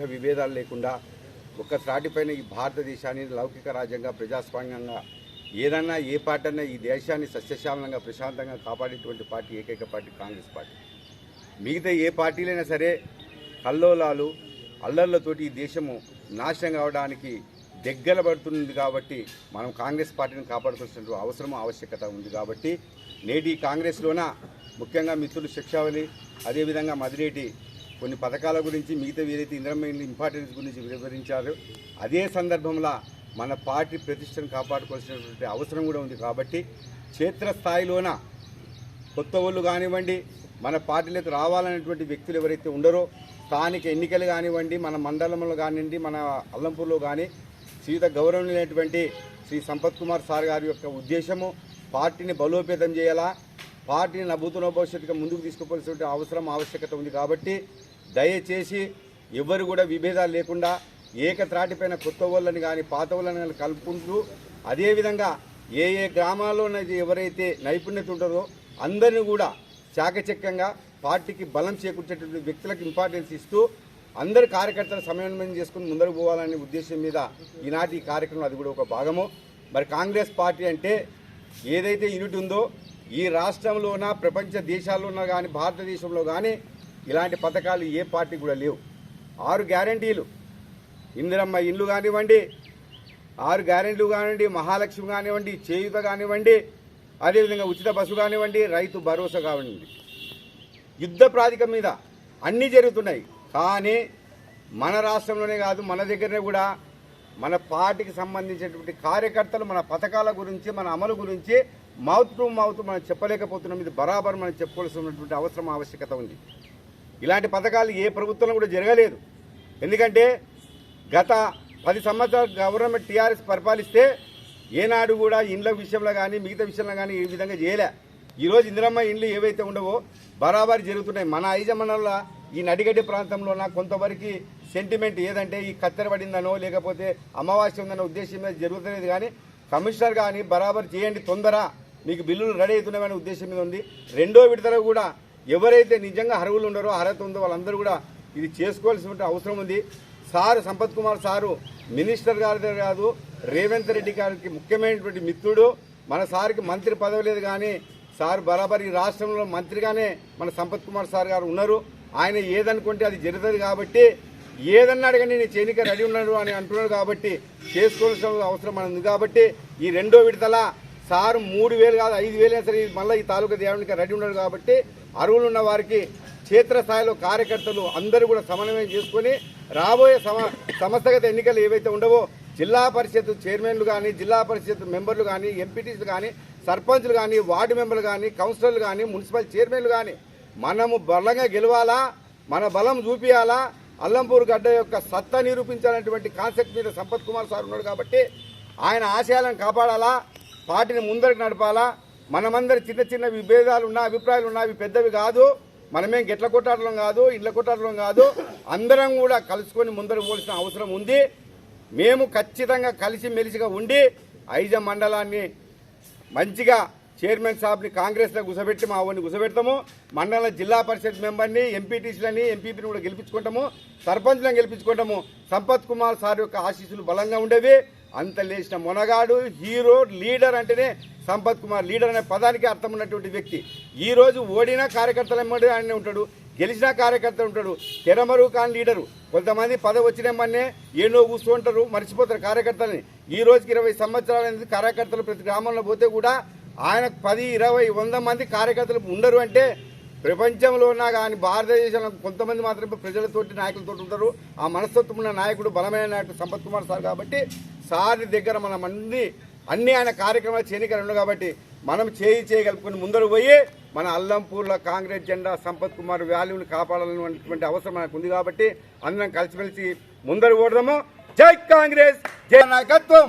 వర్గ విభేదాలు లేకుండా ఒక త్రాటిపైన ఈ భారతదేశాన్ని లౌకిక రాజ్యంగా ప్రజాస్వామ్యంగా ఏదన్నా ఏ పార్టీ అన్నా ఈ దేశాన్ని సస్యశ్యామలంగా ప్రశాంతంగా కాపాడేటువంటి పార్టీ ఏకైక పార్టీ కాంగ్రెస్ పార్టీ. మిగతా ఏ పార్టీలైనా సరే కల్లోలాలు అల్లర్లతోటి ఈ దేశము నాశనం కావడానికి దగ్గర పడుతుంది కాబట్టి మనం కాంగ్రెస్ పార్టీని కాపాడుకోవాల్సిన అవసరం ఆవశ్యకత ఉంది కాబట్టి నేటి కాంగ్రెస్లోన ముఖ్యంగా మిత్రులు శిక్షావళి అదేవిధంగా మదిరేటి కొన్ని పథకాల గురించి మిగతా ఏదైతే ఇంద్రమైన ఇంపార్టెన్స్ గురించి వివరించారు అదే సందర్భంలో మన పార్టీ ప్రతిష్టను కాపాడుకోవాల్సినటువంటి అవసరం కూడా ఉంది కాబట్టి క్షేత్రస్థాయిలోన కొత్త వాళ్ళు కానివ్వండి మన పార్టీలకు రావాలనేటువంటి వ్యక్తులు ఎవరైతే ఉండరో స్థానిక ఎన్నికలు కానివ్వండి మన మండలంలో కానివ్వండి మన అల్లంపూర్లో కానీ సీత గౌరవనీయులైనటువంటి శ్రీ సంపత్ కుమార్ సార్ గారి యొక్క ఉద్దేశము పార్టీని బలోపేతం చేయాలా పార్టీని నభూతన భవిష్యత్తుగా ముందుకు తీసుకోవాల్సినటువంటి అవసరం ఆవశ్యకత ఉంది కాబట్టి దయచేసి ఎవరు కూడా విభేదాలు లేకుండా ఏకత్రాటిపైన కొత్త వాళ్ళని కానీ పాత వాళ్ళని కానీ కలుపుకుంటూ అదేవిధంగా ఏ ఏ గ్రామాల్లోనైతే ఎవరైతే నైపుణ్యత ఉంటుందో అందరినీ కూడా చాకచక్యంగా పార్టీకి బలం చేకూర్చేటువంటి వ్యక్తులకు ఇంపార్టెన్స్ ఇస్తూ అందరి కార్యకర్తల సమన్వయం చేసుకుని ముందరకు పోవాలనే ఉద్దేశం మీద ఈనాటి ఈ కార్యక్రమం అది కూడా ఒక భాగము. మరి కాంగ్రెస్ పార్టీ అంటే ఏదైతే యూనిట్ ఉందో ఈ రాష్ట్రంలోన ప్రపంచ దేశాల్లోన కానీ భారతదేశంలో కానీ ఇలాంటి పథకాలు ఏ పార్టీ కూడా లేవు. ఆరు గ్యారంటీలు. ఇందిరమ్మ ఇల్లు కానివ్వండి ఆరు గ్యారెంటీలు కానివ్వండి మహాలక్ష్మి కానివ్వండి చేయుత కానివ్వండి అదేవిధంగా ఉచిత బస్సు కానివ్వండి రైతు భరోసా కానివ్వండి. యుద్ధ ప్రాతిక మీద అన్నీ జరుగుతున్నాయి. కానీ మన రాష్ట్రంలోనే కాదు మన దగ్గరనే కూడా మన పార్టీకి సంబంధించినటువంటి కార్యకర్తలు మన పథకాల గురించి మన అమలు గురించి మౌత్ టు మౌత్ మనం చెప్పలేకపోతున్నాం. ఇది బరాబర్ మనం చెప్పుకోవాల్సినటువంటి అవసరం ఆవశ్యకత ఉంది. ఇలాంటి పథకాలు ఏ ప్రభుత్వంలో కూడా జరగలేదు. ఎందుకంటే గత పది సంవత్సరాలు గవర్నమెంట్ టీఆర్ఎస్ పరిపాలిస్తే ఏనాడు కూడా ఇండ్ల విషయంలో కానీ మిగతా విషయంలో కానీ ఈ విధంగా చేయలే. ఈరోజు ఇందిరమ్మ ఇండ్లు ఏవైతే ఉండవో బరాబరి జరుగుతున్నాయి. మన ఐజమనంలో ఈ నడిగడ్డి ప్రాంతంలోన కొంతవరకు సెంటిమెంట్ ఏదంటే ఈ కత్తెర పడిందనో లేకపోతే అమావాస్య ఉందనో ఉద్దేశం మీద జరుగుతలేదు కానీ కమిషనర్ కానీ బరాబర్ చేయండి తొందర. మీకు బిల్లులు రెడీ అవుతున్నామనే ఉద్దేశం మీద ఉంది. రెండో విడతలో కూడా ఎవరైతే నిజంగా అర్హులు ఉన్నారో అర్హత ఉందో వాళ్ళందరూ కూడా ఇది చేసుకోవాల్సిన అవసరం ఉంది. Sir Sampath Kumar sir minister గారి కాదు రేవంత్ రెడ్డి గారికి ముఖ్యమైనటువంటి మిత్రుడు. మన సార్కి మంత్రి పదవి లేదు కానీ సార్ బరాబర్ ఈ రాష్ట్రంలో మంత్రిగానే మన సంపత్ కుమార్ సార్ గారు ఉన్నారు. ఆయన ఏదనుకుంటే అది జరుగుతుంది కాబట్టి ఏదన్నా కానీ నేను చేనిక రెడీ ఉన్నాడు అని అంటున్నాడు కాబట్టి చేసుకోవాల్సిన అవసరం మన ఉంది కాబట్టి ఈ రెండో విడతల సార్ మూడు వేలు కాదు ఐదు వేలు సరే మళ్ళీ ఈ తాలూకా దేవునికి రెడీ ఉన్నాడు కాబట్టి అర్హులు ఉన్న వారికి క్షేత్రస్థాయిలో కార్యకర్తలు అందరూ కూడా సమన్వయం చేసుకొని రాబోయే సమ సంస్థగత ఎన్నికలు ఏవైతే ఉండవో జిల్లా పరిషత్ చైర్మన్లు కానీ జిల్లా పరిషత్ మెంబర్లు కానీ ఎంపీటీసీలు కానీ సర్పంచ్లు కానీ వార్డు మెంబర్లు కానీ కౌన్సిలర్లు కానీ మున్సిపల్ చైర్మన్లు కానీ మనము బలంగా గెలవాలా మన బలం చూపియాలా అల్లంపూర్ గడ్డ యొక్క సత్తా నిరూపించాలనేటువంటి కాన్సెప్ట్ మీద సంపత్ కుమార్ సార్ ఉన్నాడు కాబట్టి ఆయన ఆశయాలను కాపాడాలా పార్టీని ముందరికి నడపాలా మనమందరి చిన్న చిన్న విభేదాలు ఉన్న అభిప్రాయాలు ఉన్న అవి పెద్దవి కాదు. మనమేం గెట్ల కొట్టాడడం కాదు ఇళ్ళ కొట్టాడడం కాదు. అందరం కూడా కలుసుకొని ముందరకు పోల్సిన అవసరం ఉంది. మేము ఖచ్చితంగా కలిసి మెలిసిగా ఉండి ఐజ మండలాన్ని మంచిగా చైర్మన్ సాబ్ని కాంగ్రెస్లో గుసబెట్టి మా ఊరిని గుసబెడతాము. మండల జిల్లా పరిషత్ మెంబర్ని ఎంపీటీసీలని ఎంపీపీని కూడా గెలిపించుకుంటాము. సర్పంచ్లను గెలిపించుకుంటాము. సంపత్ కుమార్ సార్ యొక్క ఆశీస్సులు బలంగా ఉండేవి. అంత లేచిన మొనగాడు హీరో లీడర్ అంటేనే సంపత్ కుమార్. లీడర్ అనే పదానికి అర్థం ఉన్నటువంటి వ్యక్తి. ఈ రోజు ఓడిన కార్యకర్తల ఎమ్మడి ఆయనే ఉంటాడు గెలిచిన కార్యకర్త ఉంటాడు. తెరమరు కాని లీడరు. కొంతమంది పదవి వచ్చినమ్మనే ఏనో కూర్చుంటారు మర్చిపోతారు కార్యకర్తలని. ఈ రోజుకి ఇరవై సంవత్సరాలు అనేది కార్యకర్తలు ప్రతి గ్రామంలో పోతే కూడా ఆయన పది ఇరవై వంద మంది కార్యకర్తలు ఉండరు అంటే ప్రపంచంలో ఉన్న కానీ భారతదేశంలో కొంతమంది మాత్రమే ప్రజలతోటి నాయకులతో ఉంటారు. ఆ మనస్తత్వం ఉన్న నాయకుడు బలమైన నాయకుడు సంపత్ కుమార్ సార్ కాబట్టి సార్ దగ్గర మనం అన్ని అన్ని ఆయన కార్యక్రమాలు చేయనికలు కాబట్టి మనం చేయి చేయగలుపుకొని ముందరు పోయి మన అల్లంపూర్లో కాంగ్రెస్ జెండా సంపత్ కుమార్ వాల్యూని కాపాడాలన్నటువంటి అవసరం మనకు ఉంది కాబట్టి అందరం కలిసిమెలిసి ముందరు ఓడదాము జై కాంగ్రెస్ జై నాయకత్వం.